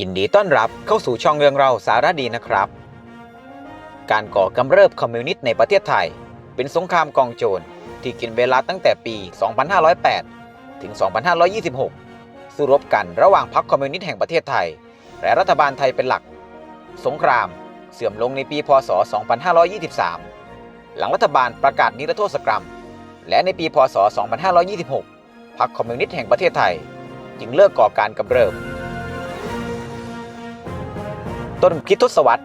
ยินดีต้อนรับเข้าสู่ช่องเรื่องเราสาระดีนะครับ การก่อกำเริบคอมมิวนิสต์ในประเทศไทย เป็นสงครามกองโจรที่กินเวลาตั้งแต่ปี 2508 ถึง 2526 สู้รบกันระหว่างพรรคคอมมิวนิสต์แห่งประเทศไทย และรัฐบาลไทยเป็นหลัก สงครามเสื่อมลงในปี พศ 2523 หลังรัฐบาลประกาศนิรโทษกรรม และในปี พศ 2526 พรรคคอมมิวนิสต์แห่งประเทศไทย จึงเลิกก่อการกำเริบ ต้นคริสตศวรรษ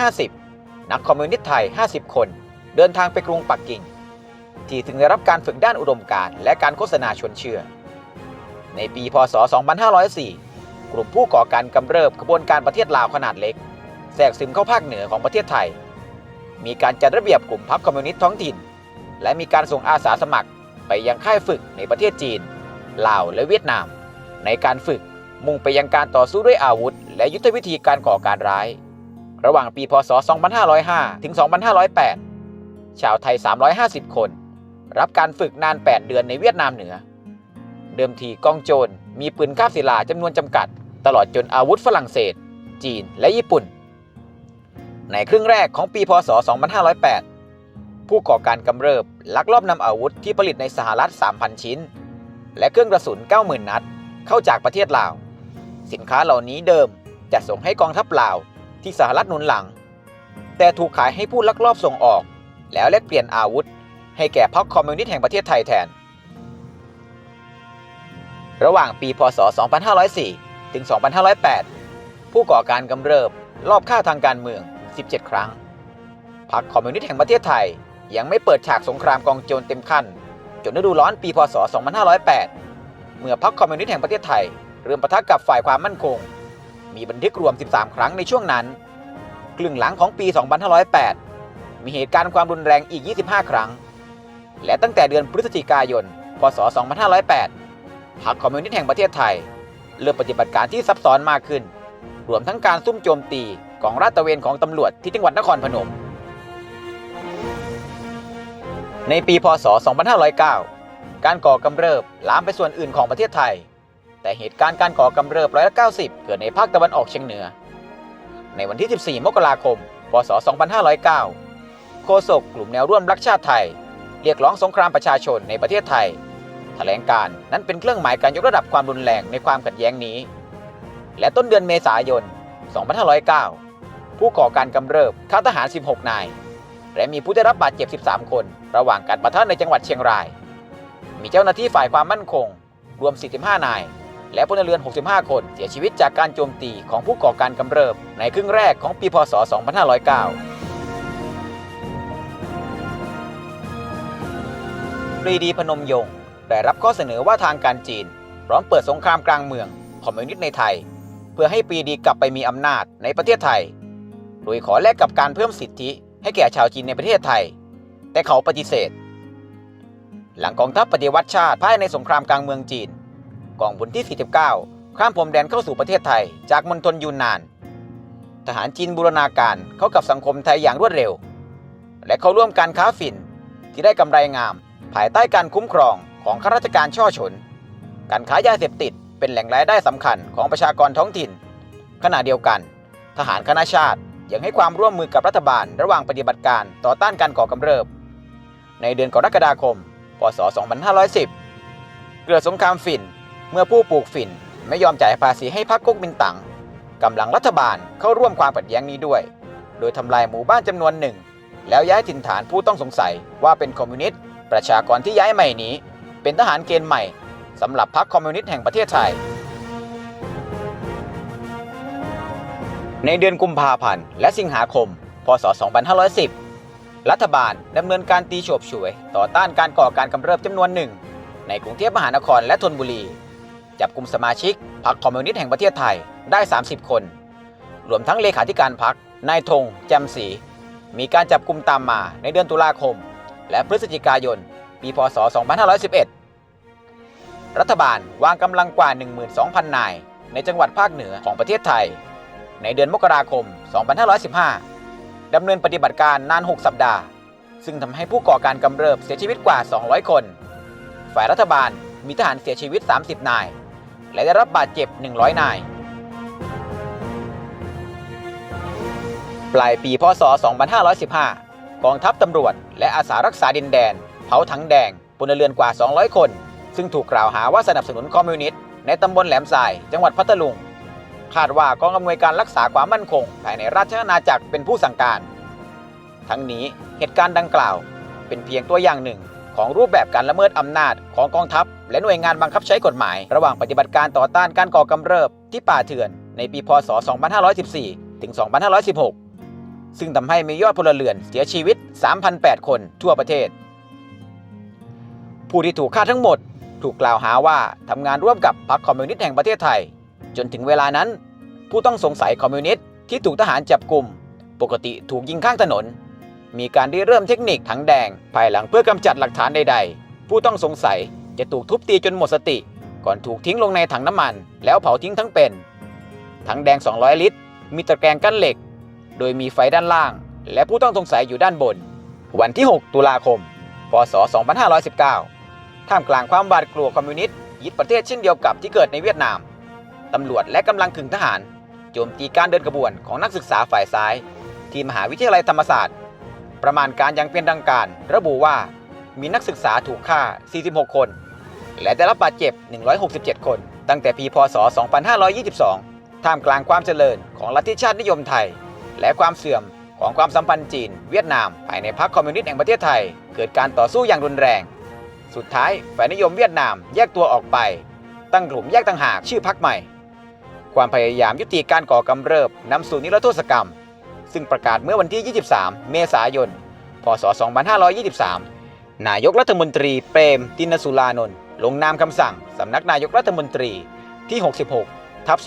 1950 นักคอมมิวนิสต์ไทย 50 คน เดินทางไปกรุงปักกิ่ง ที่ถึงได้รับการฝึกด้านอุดมการณ์และการโฆษณาชวนเชื่อ ในปีพศ 2504 กลุ่มผู้ก่อการกำเริบขบวนการประเทศลาวขนาดเล็ก แทรกซึมเข้าภาคเหนือของประเทศไทย มีการจัดระเบียบกลุ่มพรรคคอมมิวนิสต์ท้องถิ่น และมีการส่งอาสาสมัครไปยังค่ายฝึกในประเทศจีน ลาว และเวียดนาม ในการฝึก มุ่งไปยังการต่อสู้ด้วยอาวุธ และยุทธวิธีการก่อการร้าย ระหว่างปีพศ 2505 ถึง 2508 ชาวไทย 350 คน รับการฝึกนาน 8 เดือนในเวียดนามเหนือ เดิมทีกองโจรมีปืนคาบศิลาจำนวนจำกัด ตลอดจนอาวุธฝรั่งเศส จีน และญี่ปุ่น ในครึ่งแรกของปีพศ 2508 ผู้ก่อการกำเริบลักลอบนำอาวุธที่ผลิตในสหรัฐ 3,000 ชิ้น และเครื่องกระสุน 90,000 นัด เข้าจากประเทศลาว สินค้าเหล่านี้เดิมจะส่งให้กองทัพลาวที่สหรัฐหนุนหลัง แต่ถูกขายให้ผู้ลักลอบส่งออก แล้วแลกเปลี่ยนอาวุธ ให้แก่พรรคคอมมิวนิสต์แห่งประเทศไทยแทน ระหว่างปีพศ 2504 ถึง 2508 ผู้ก่อการกำเริบรอบฆ่าทางการเมือง 17 ครั้ง พรรคคอมมิวนิสต์แห่งประเทศไทยยังไม่เปิดฉากสงครามกองโจรเต็มขั้นจนฤดูร้อนปีพศ 2508 เมื่อพรรคคอมมิวนิสต์แห่งประเทศไทย เริ่มปะทะกับฝ่ายความมั่นคง มีบันทึกรวม 13 ครั้งในช่วงนั้นครึ่งหลังของปี 2508 มีเหตุการณ์ความรุนแรงอีก 25 ครั้ง และตั้งแต่เดือนพฤศจิกายน พศ 2508 พรรคคอมมิวนิสต์แห่งประเทศไทย เริ่มปฏิบัติการที่ซับซ้อนมากขึ้น รวมทั้งการซุ่มโจมตีกองราดตระเวนของตำรวจที่จังหวัดนครพนม ในปี พศ 2509 การก่อกำเริบลามไปส่วนอื่นของประเทศไทย แต่เหตุการณ์การก่อกำเริบร้อยละ90 เกิดในภาคตะวันออกเฉียงเหนือ ในวันที่ 14 มกราคม พศ 2509 โฆษกกลุ่มแนวร่วมรักชาติไทย เรียกร้องสงครามประชาชนในประเทศไทย แถลงการนั้นเป็นเครื่องหมายการยกระดับความรุนแรงในความขัดแย้งนี้ และต้นเดือนเมษายน 2509 ผู้ก่อการกำเริบฆ่าทหาร 16 นาย และมีผู้ได้รับบาดเจ็บ 13 คน ระหว่างการปะทะในจังหวัดเชียงราย มีเจ้าหน้าที่ฝ่ายความมั่นคง รวม 45 นาย และพลเรือน 65 คนเสียชีวิตจากการโจมตีของผู้ก่อการกำเริบ ในครึ่งแรกของปีพศ 2509ปรีดีพนมยงค์ได้รับข้อเสนอว่าทางการจีน พร้อมเปิดสงครามกลางเมืองคอมมิวนิสต์ในไทย เพื่อให้ปรีดีกลับไปมีอำนาจในประเทศไทย โดยขอแลกกับการเพิ่มสิทธิให้แก่ชาวจีนในประเทศไทย แต่เขาปฏิเสธ หลังกองทัพปฏิวัติชาติภายในสงครามกลางเมืองจีน กองพลที่ 49 ข้ามพรมแดนเข้าสู่ประเทศไทย จากมณฑลยูนนาน ทหารจีนบูรณาการเข้ากับสังคมไทยอย่างรวดเร็ว และเข้าร่วมการค้าฝิ่นที่ได้กำไรงาม ภายใต้การคุ้มครองของข้าราชการช่อชนการค้ายาเสพติดเป็นแหล่งรายได้สำคัญของประชากรท้องถิ่น ขณะเดียวกัน ทหารคณะชาติยังให้ความร่วมมือกับรัฐบาลระหว่างปฏิบัติการต่อต้านการก่อกำเริบ ในเดือนกรกฎาคม พศ 2510 เกิดสงครามฝิ่น เมื่อผู้ปลูกฝิ่นไม่ยอมจ่ายภาษีให้พรรคก๊กมินตั๋งกำลังรัฐบาลเข้าร่วมความขัดแย้งนี้ด้วย โดยทำลายหมู่บ้านจำนวนหนึ่ง แล้วย้ายถิ่นฐานผู้ต้องสงสัยว่าเป็นคอมมิวนิสต์ประชากรที่ย้ายใหม่นี้ เป็นทหารเกณฑ์ใหม่สำหรับพรรคคอมมิวนิสต์แห่งประเทศไทย ในเดือนกุมภาพันธ์และสิงหาคม พศ 2510 รัฐบาลดำเนินการตีโฉบฉวย ต่อต้านการก่อการกำเริบจำนวนหนึ่ง ในกรุงเทพมหานครและธนบุรี จับกลุ่มสมาชิกพรรคคอมมิวนิสต์แห่งประเทศไทยได้ 30 คน รวมทั้งเลขาธิการพรรคนายธงแจมศรีมีการจับกลุ่มตามมาในเดือนตุลาคม และพฤศจิกายน ปี พศ 2511 รัฐบาลวางกำลังกว่า 12,000 นาย ในจังหวัดภาคเหนือของประเทศไทย ในเดือนมกราคม 2515 ดำเนินปฏิบัติการนาน 6 สัปดาห์ ซึ่งทำให้ผู้ก่อการกำเริบเสียชีวิตกว่า 200 คน ฝ่ายรัฐบาลมีทหารเสียชีวิต 30 นาย และได้รับบาดเจ็บ 100 นาย ปลายปีพศ 2515 กองทัพตำรวจ และอาสารักษาดินแดน เผาถังแดงปนเรือนกว่า 200 คน ซึ่งถูกกล่าวหาว่าสนับสนุนคอมมิวนิสต์ในตำบลแหลมทราย จังหวัดพัทลุง คาดว่ากองอำนวยการรักษาความมั่นคง ภายในราชอาณาจักรเป็นผู้สั่งการ ทั้งนี้เหตุการณ์ดังกล่าว เป็นเพียงตัวอย่างหนึ่ง ของรูปแบบการละเมิดอำนาจของกองทัพ และหน่วยงานบังคับใช้กฎหมาย ระหว่างปฏิบัติการต่อต้านการก่อกำเริบที่ป่าเถื่อนในปีพศ 2514 ถึง 2516 ซึ่งทำให้มียอดพลเรือนเสียชีวิต 3,008 คนทั่วประเทศ ผู้ที่ถูกฆ่าทั้งหมด ถูกกล่าวหาว่าทำงานร่วมกับพรรคคอมมิวนิสต์แห่งประเทศไทย จนถึงเวลานั้น ผู้ต้องสงสัยคอมมิวนิสต์ที่ถูกทหารจับกลุ่ม ปกติถูกยิงข้างถนน มีการได้เริ่มเทคนิคถังแดง ภายหลังเพื่อกำจัดหลักฐานใดๆ ผู้ต้องสงสัยจะถูกทุบตีจนหมดสติ ก่อนถูกทิ้งลงในถังน้ำมัน แล้วเผาทิ้งทั้งเป็น ถังแดง 200 ลิตร มีตะแกรงกั้นเหล็ก โดยมีไฟด้านล่าง และผู้ต้องสงสัยอยู่ด้านบน วันที่ 6 ตุลาคม พศ 2519 ท่ามกลางความหวาดกลัวคอมมิวนิสต์ยึดประเทศเช่นเดียวกับที่เกิดในเวียดนาม ตำรวจและกำลังขึงทหาร โจมตีการเดินกระบวนของนักศึกษาฝ่ายซ้าย ที่มหาวิทยาลัยธรรมศาสตร์ ประมาณการยังเป็นดังการ ระบุว่ามีนักศึกษาถูกฆ่า 46 คน และได้รับบาดเจ็บ 167 คน ตั้งแต่ปีพศ 2522 ท่ามกลางความเจริญของลัทธิชาตินิยมไทย และความเสื่อมของความสัมพันธ์จีน เวียดนาม ภายในพรรคคอมมิวนิสต์แห่งประเทศไทย เกิดการต่อสู้อย่างรุนแรง สุดท้ายฝ่ายนิยมเวียดนามแยกตัวออกไป ตั้งกลุ่มแยกต่างหากชื่อพรรคใหม่ ความพยายามยุติการก่อกำเริบนำสู่นิรโทษกรรม ซึ่งประกาศเมื่อวันที่ 23 เมษายน พศ 2523 นายกรัฐมนตรีเปรมตินสุรานนท์ลงนามคำสั่งสำนักนายกรัฐมนตรีที่ 66 ทับ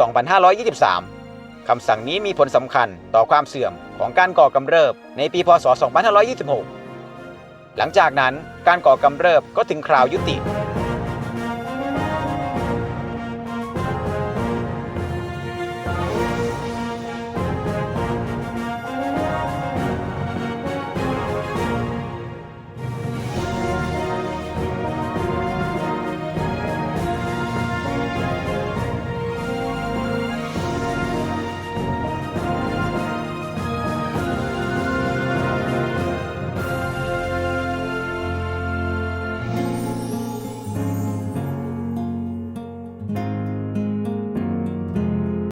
2523 คำสั่งนี้มีผลสำคัญต่อความเสื่อมของการก่อกำเริบในปี พศ 2526 หลังจากนั้นการก่อกำเริบก็ถึงคราวยุติ